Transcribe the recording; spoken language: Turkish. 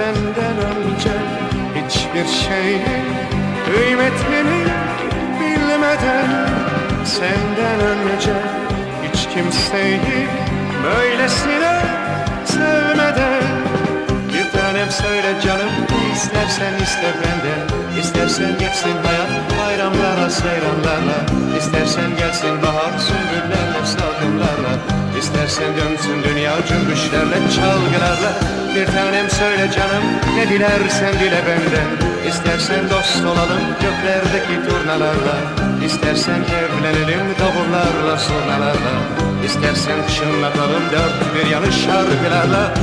senden önce Hiçbir şeyin kıymetini bilmeden Senden önce hiç kimseyi böylesine sevmeden. Bir tanem söyle canım istersen iste benden İstersen gitsin hayat bayramlara seyranlara İstersen gelsin bahar su İstersen dönsün dünyacım düşlerle çalgılarla Bir tanem söyle canım ne dilersen dile benden İstersen dost olalım göklerdeki turnalarla İstersen evlenelim davullarla surnalarla İstersen çınlatalım dört bir yanı şarkılarla